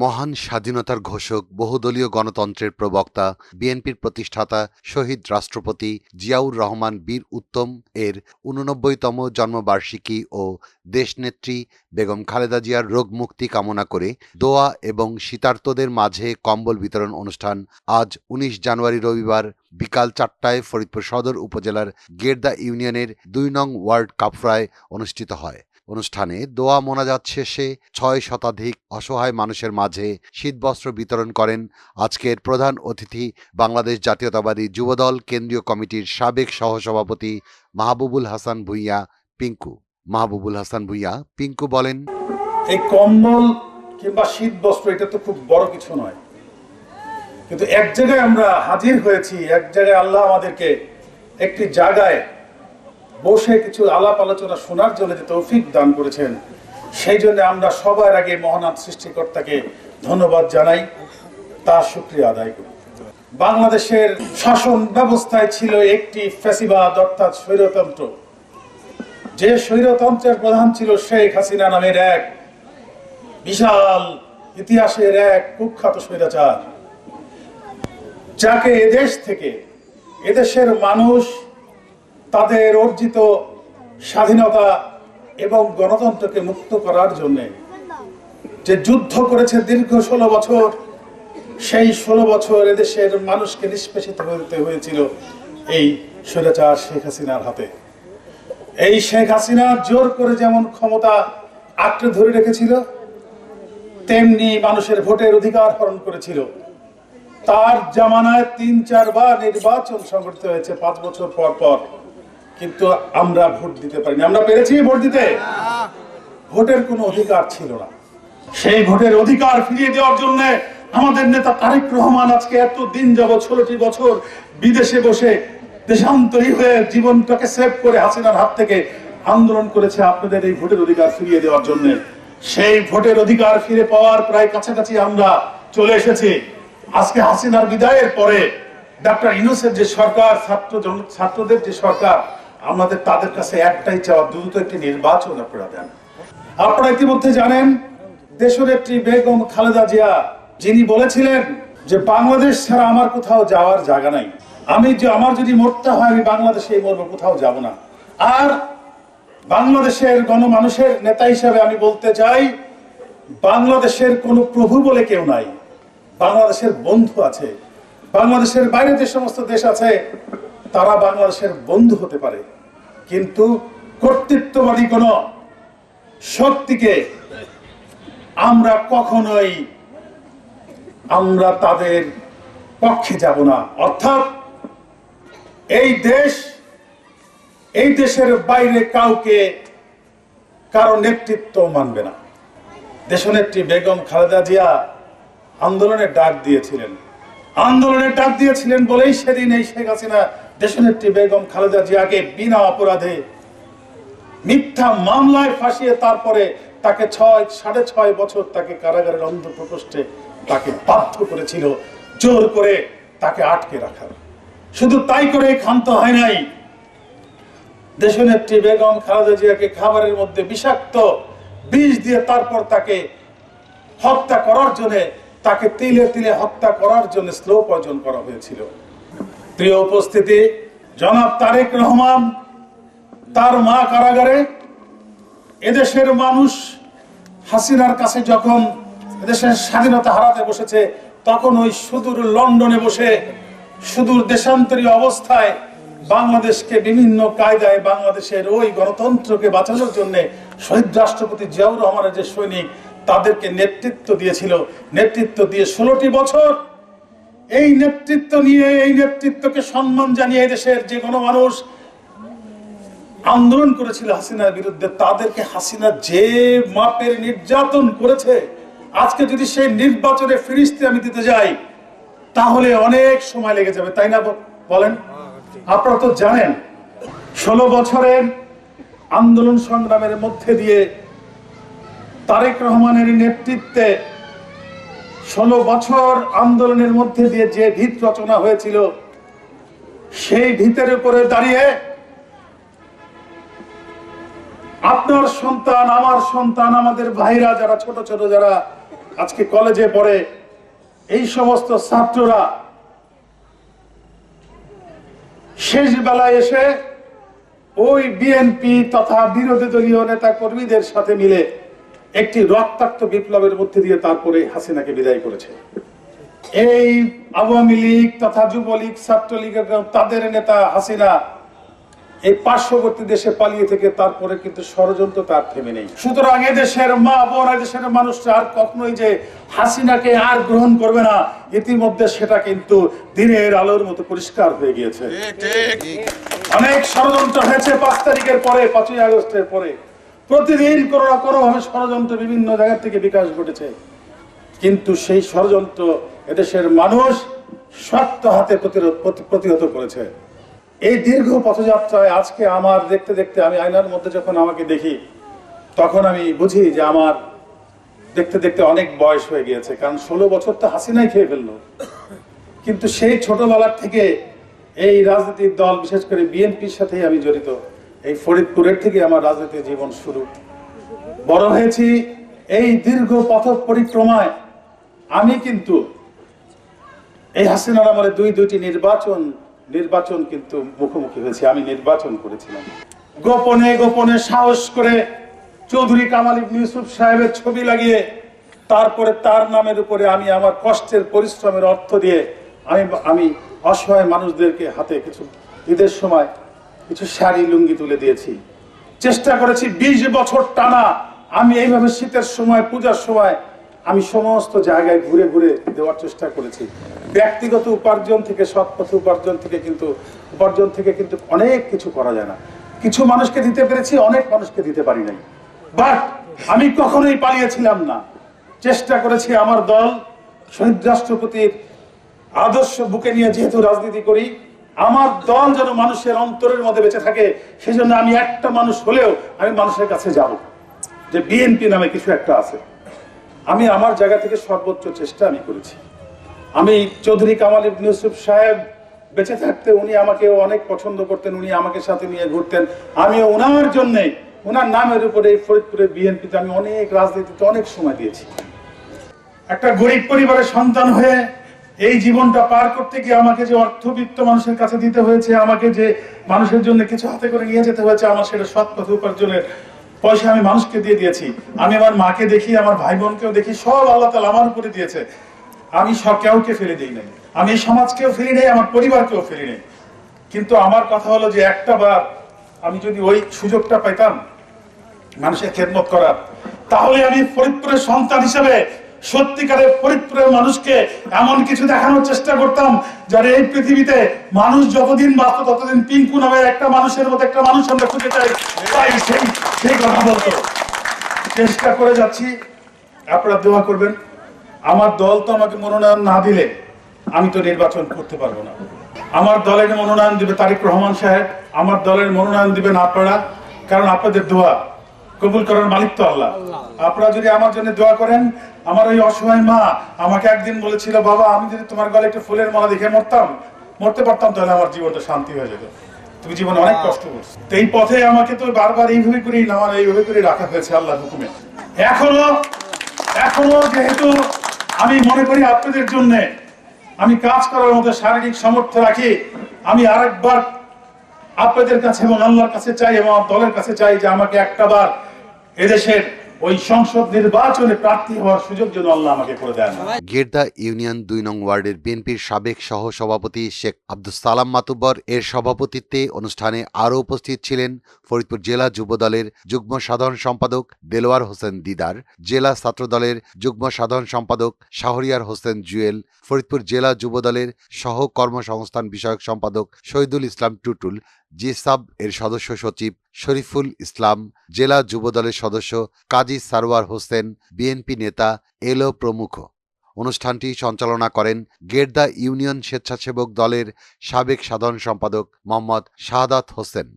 মহান স্বাধীনতার ঘোষক, বহুদলীয় গণতন্ত্রের প্রবক্তা, বিএনপির প্রতিষ্ঠাতা, শহীদ রাষ্ট্রপতি জিয়াউর রহমান বীর উত্তম এর উননব্বইতম জন্মবার্ষিকী ও দেশনেত্রী বেগম খালেদা জিয়ার রোগ মুক্তি কামনা করে দোয়া এবং শীতার্তদের মাঝে কম্বল বিতরণ অনুষ্ঠান আজ উনিশ জানুয়ারি রবিবার বিকাল চারটায় ফরিদপুর সদর উপজেলার গেরদা ইউনিয়নের দুই নং ওয়ার্ড কাফরায় অনুষ্ঠিত হয়। অনুষ্ঠানে দোয়া মোনাজাত শেষে ছয় শতাধিক অসহায় মানুষের মাঝে শীতবস্ত্র বিতরণ করেন আজকের প্রধান অতিথি বাংলাদেশ জাতীয়তাবাদী যুবদল কেন্দ্রীয় কমিটির সাবেক সহসভাপতি মাহবুবুল হাসান ভুইয়া পিঙ্কু। মাহবুবুল হাসান ভুইয়া, পিঙ্কু বলেন, এই কম্বল কিংবা শীত বস্ত্র এটা তো খুব বড় কিছু নয়। কিন্তু এক জায়গায় আমরা হাজির হয়েছি, এক জায়গায় আল্লাহ আমাদেরকে একটি জায়গায় বসে কিছু আলাপ আলোচনা শোনার জন্য যে তৌফিক দান করেছেন, সেই জন্য আমরা সবার আগে মহানাথ সৃষ্টিকর্তাকে ধন্যবাদ জানাই তার শুক্রিয়া আদায় করি। বাংলাদেশের শাসন ব্যবস্থায় ছিল একটি ফ্যাসিবাদ, অর্থাৎ স্বৈরতন্ত্র। যে স্বৈরতন্ত্রের প্রধান ছিল শেখ হাসিনা নামের এক বিশাল ইতিহাসের এক কুখ্যাত স্বৈরাচার, যাকে এদেশ থেকে, এদেশের মানুষ তাদের অর্জিত স্বাধীনতা এবং গণতন্ত্রকে মুক্ত করার জন্যে যে যুদ্ধ করেছে দীর্ঘ ষোলো বছর, সেই ষোলো বছর এদেশের মানুষকে নিষ্পেষিত হতে হয়েছিল এই স্বৈরাচার শেখ হাসিনার হাতে। এই শেখ হাসিনা জোর করে যেমন ক্ষমতা আঁকড়ে ধরে রেখেছিল, তেমনি মানুষের ভোটের অধিকার হরণ করেছিল। তার জামানায় তিন চারবার নির্বাচন সংগঠিত হয়েছে পাঁচ বছর পর পর। কিন্তু আমরা ভোট দিতে পারিনি। আমরা পেরেছি ভোট দিতে। ভোটের কোনো অধিকার ছিল না। সেই ভোটের অধিকার ফিরিয়ে দেওয়ার জন্য আমাদের নেতা তারেক রহমান আজকে এত দিন যাব ষোলোটি বছর বিদেশে বসে দেশান্তরী হয়ে জীবনটাকে সেভ করে হাসিনার হাত থেকে আন্দোলন করেছে আপনাদের এই ভোটের অধিকার ফিরিয়ে দেওয়ার জন্য। সেই ভোটের অধিকার ফিরে পাওয়ার প্রায় কাছাকাছি আমরা চলে এসেছি। আজকে হাসিনার বিদায়ের পরে ডাক্তার ইউনুসের যে সরকার, ছাত্র ছাত্রদের যে সরকার আমাদের তাদের কাছে একটাই চাওয়া, দ্রুত একটি নির্বাচন আপনারা দেন। আপনারা ইতিমধ্যে জানেন দেশনেত্রী বেগম খালেদা জিয়া, যিনি বলেছিলেন যে বাংলাদেশ ছাড়া আমার কোথাও যাওয়ার জায়গা নাই। আমি যে আমার যদি মরতে হয়, আমি বাংলাদেশে এই মরবো, কোথাও যাব না। আর বাংলাদেশের গণমানুষের নেতা হিসাবে আমি বলতে চাই, বাংলাদেশের কোনো প্রভু বলে কেউ নাই। বাংলাদেশের বন্ধু আছে। বাংলাদেশের বাইরে যে সমস্ত দেশ আছে তারা বাংলাদেশের বন্ধু হতে পারে। কিন্তু কর্তৃত্ববাদী কোন শক্তিকে আমরা কখনোই আমরা তাদের পক্ষে যাব না। অর্থাৎ এই দেশ, এই দেশের বাইরে কাউকে কারও নেতৃত্ব মানবে না। দেশনেত্রী বেগম খালেদা জিয়া আন্দোলনের ডাক দিয়েছিলেন। আন্দোলনের ডাক দিয়েছিলেন বলেই সেদিন এই শেখ হাসিনা দেশনেত্রী বেগম খালেদা জিয়াকে বিনা অপরাধে মিথ্যা মামলায় ফাঁসিয়ে তারপরে তাকে ছয়, সাড়ে ছয় বছর তাকে কারাগারের অন্ধ প্রকোষ্ঠে তাকে বাধ্য করেছিল জোর করে তাকে আটকে রাখার। শুধু তাই করে ক্ষান্ত হয় নাই। দেশনেত্রী বেগম খালেদা জিয়াকে খাবারের মধ্যে বিষাক্ত বিষ দিয়ে তারপর তাকে হত্যা করার জন্য তাকে তিলে তিলে হত্যা করার জন্য স্লো পয়জন করা হয়েছিল। প্রিয় উপস্থিতি, জনাব তারেক রহমান তার মা কারাগারে এদেশের মানুষ হাসিনার কাছে যখন এদেশের স্বাধীনতা হারাতে বসেছে, তখন ওই সুদূর লন্ডনে বসে সুদূর দেশান্তরী অবস্থায় বাংলাদেশকে বিভিন্ন কায়দায় বাংলাদেশের ওই গণতন্ত্রকে বাঁচানোর জন্য শহীদ রাষ্ট্রপতি জিয়াউর রহমানের যে সৈনিক তাদেরকে নেতৃত্ব দিয়েছিল। নেতৃত্ব দিয়ে ষোলোটি বছর এই নেতৃত্ব নিয়ে, এই নেতৃত্বকে সম্মান জানিয়ে দেশের যে কোনো মানুষ আন্দোলন করেছিল হাসিনার বিরুদ্ধে, তাদেরকে হাসিনা যে মাপের নির্যাতন করেছে, আজকে যদি সেই নির্বাচনে ফিরিস্তে আমি দিতে যাই, তাহলে অনেক সময় লেগে যাবে, তাই না বলেন? আপনারা তো জানেন, ষোলো বছরের আন্দোলন সংগ্রামের মধ্যে দিয়ে তারেক রহমানের নেতৃত্বে ষোলো বছর আন্দোলনের মধ্যে দিয়ে যে ভিত রচনা হয়েছিল, সেই ভিতের উপরে দাঁড়িয়ে আপনার সন্তান, আমার সন্তান, আমাদের ভাইরা যারা, ছোট ছোট যারা আজকে কলেজে পড়ে, এই সমস্ত ছাত্ররা শেষ বেলায় এসে ওই বিএনপি তথা বিরোধী দলীয় নেতা কর্মীদের সাথে মিলে একটি রক্তাক্ত বিপ্লবের মধ্যে দিয়ে তারপরে হাসিনাকে বিদায় করেছে। এই আওয়ামী লীগ তথা যুবলীগ ছাত্রলীগের তাদের নেতা হাসিনা এই পার্শ্ববর্তী দেশে পালিয়ে থেকে তারপরে কিন্তু ষড়যন্ত্র তার থেমে নেই। সুতরাং এদেশের মা বোন এদেশের মানুষরা আর কখনোই যে হাসিনাকে আর গ্রহণ করবে না ইতিমধ্যে সেটা কিন্তু দিনের আলোর মতো পরিষ্কার হয়ে গিয়েছে। অনেক ষড়যন্ত্র হয়েছে পাঁচ তারিখের পরে পাঁচই আগস্টের পরে। প্রতিদিন কোনো না কোনো ভাবে ষড়যন্ত্র বিভিন্ন জায়গা থেকে বিকাশ ঘটেছে। কিন্তু সেই ষড়যন্ত্র এদেশের মানুষ শক্ত হাতে প্রতিহত করেছে। এই দীর্ঘ পথযাত্রায় আজকে আমার দেখতে দেখতে আমি আয়নার মধ্যে যখন আমাকে দেখি, তখন আমি বুঝি যে আমার দেখতে দেখতে অনেক বয়স হয়ে গিয়েছে, কারণ ষোলো বছর তো হাসিনাই খেয়ে ফেলল। কিন্তু সেই ছোটবেলার থেকে এই রাজনীতির দল, বিশেষ করে বিএনপির সাথেই আমি জড়িত। এই ফরিদপুরের থেকে আমার রাজনীতির জীবন শুরু। বড় হয়েছি এই দীর্ঘ পথ পরিক্রমায়। আমি কিন্তু এই হাসিনার আমলে দুই দুইটি নির্বাচন নির্বাচন কিন্তু মুখোমুখি হয়েছে। আমি নির্বাচন করেছিলাম। গোপনে গোপনে সাহস করে চৌধুরী কামাল ইউসুফ সাহেবের ছবি লাগিয়ে, তারপরে তার নামের উপরে আমি আমার কষ্টের পরিশ্রমের অর্থ দিয়ে আমি আমি অসহায় মানুষদেরকে হাতে কিছু ঈদের সময় কিছু শাড়ি লুঙ্গি তুলে দিয়েছি। চেষ্টা করেছি বিশ বছর টানা। আমি এইভাবে শীতের সময়, পূজার সময় আমি সমস্ত জায়গায় ঘুরে ঘুরে দেওয়ার চেষ্টা করেছি। ব্যক্তিগত উপার্জন থেকে, সৎ পথে উপার্জন থেকে কিন্তু, উপার্জন থেকে কিন্তু অনেক কিছু করা যায় না। কিছু মানুষকে দিতে পেরেছি, অনেক মানুষকে দিতে পারি নাই। বাট আমি কখনোই পালিয়েছিলাম না। চেষ্টা করেছি আমার দল, শহীদ রাষ্ট্রপতির আদর্শ বুকে নিয়ে যেহেতু রাজনীতি করি আমার দল যেন মানুষের অন্তরের মধ্যে বেঁচে থাকে, সেজন্য আমি একটা মানুষ হলেও আমি মানুষের কাছে যাব। যে বিএনপি নামে কিছু একটা আছে। আমি আমার জায়গা থেকে সর্বোচ্চ চেষ্টা আমি করেছি। আমি চৌধুরী কামাল ইবনে ইউসুফ সাহেব বেঁচে থাকতে উনি আমাকে অনেক পছন্দ করতেন, উনি আমাকে সাথে নিয়ে ঘুরতেন। আমি ওনার জন্যে ওনার নামের উপরে ফরিদপুরে বিএনপিতে আমি অনেক রাজনীতিতে অনেক সময় দিয়েছি। একটা গরিব পরিবারের সন্তান হয়ে এই জীবনটা পার করতে গিয়ে আমাকে যে অর্থবিত্ত মানুষের কাছে দিতে হয়েছে, আমাকে যে মানুষের জন্য কিছু হাতে করে নিয়ে যেতে হয়েছে, আমার সেটা সৎ পথ উপার্জনের পয়সা আমি মানুষকে দিয়ে দিয়েছি। আমি আমার মাকে দেখি, আমার ভাই বোনকেও দেখি, সব আল্লাহ তালা আমার উপরে দিয়েছে। আমি সব কাউকে ফেলে দিই নাই। আমি সমাজকেও ফেলি নেই, আমার পরিবারকেও ফেলি নেই। কিন্তু আমার কথা হলো যে একটা বার আমি যদি ওই সুযোগটা পাইতাম, মানুষের খেদমত করার, তাহলে আমি ফরিদপুরের সন্তান হিসেবে সত্যিকারের ফরিদপুরের মানুষকে এমন কিছু দেখানোর চেষ্টা করতাম, যারা এই পৃথিবীতে মানুষ যতদিন বাঁচত, ততদিন পিঙ্কু নামে একটা মানুষের মতো একটা মানুষ আমরা খুঁজে চাই তাই সেই সেই কথা বলতো। চেষ্টা করে যাচ্ছি। আপনারা দোয়া করবেন। আমার দল তো আমাকে মনোনয়ন না দিলে আমি তো নির্বাচন করতে পারব না। আমার দলের মনোনয়ন দিবে তারিক রহমান সাহেব, আমার দলের মনোনয়ন দিবেন আপনারা। কারণ আপনাদের দোয়া। কবুল করার মালিক তো আল্লাহ। আপনারা যদি আমার জন্য দোয়া করেন আমার ওই অসহায় মা আমাকে একদিন বলেছিল বাবা আমি যদি তোমার গলে একটু ফুলের মালা দেখে মরতাম মরতে পারতাম তাহলে আমার জীবনটা শান্তি হয়ে যেত। তুমি জীবনে অনেক কষ্ট করছ। তো এই পথে আমাকে তো বারবার এইভাবে করেই নামার এইভাবে করে রাখা হয়েছে আল্লাহ হুকুমে। এখনও এখনও যেহেতু আমি মনে করি আপনাদের জন্য আমি কাজ করার মতো শারীরিক সামর্থ্য রাখি আমি আরেকবার আপনাদের কাছে এবং আল্লাহর কাছে চাই এবং দলের কাছে চাই যে আমাকে একটা বার এদেশের ওই সংসদ নির্বাচনে প্রার্থী হওয়ার সুযোগ যেন আল্লাহ আমাকে করে দেন। গেরদা ইউনিয়ন দুই নং ওয়ার্ডের বিএনপির সাবেক সহ সভাপতি শেখ আব্দুল সালাম মাতুব্বর এর সভাপতিত্বে অনুষ্ঠানে আরও উপস্থিত ছিলেন ফরিদপুর জেলা যুবদলের যুগ্ম সাধারণ সম্পাদক দেলোয়ার হোসেন দিদার, জেলা ছাত্রদলের যুগ্ম সাধারণ সম্পাদক শাহরিয়ার হোসেন জুয়েল, ফরিদপুর জেলা যুবদলের সহ কর্মসংস্থান বিষয়ক সম্পাদক শহীদুল ইসলাম টুটুল জিসাব এর সদস্য সচিব শরীফুল ইসলাম, জেলা যুবদলের সদস্য কাজী সারওয়ার হোসেন, বিএনপি নেতা এলো প্রমুখ। অনুষ্ঠানটি সঞ্চালনা করেন গেট দ্য ইউনিয়ন স্বেচ্ছাসেবক দলের সাবেক সাধারণ সম্পাদক মোহাম্মদ শাহাদাত হোসেন।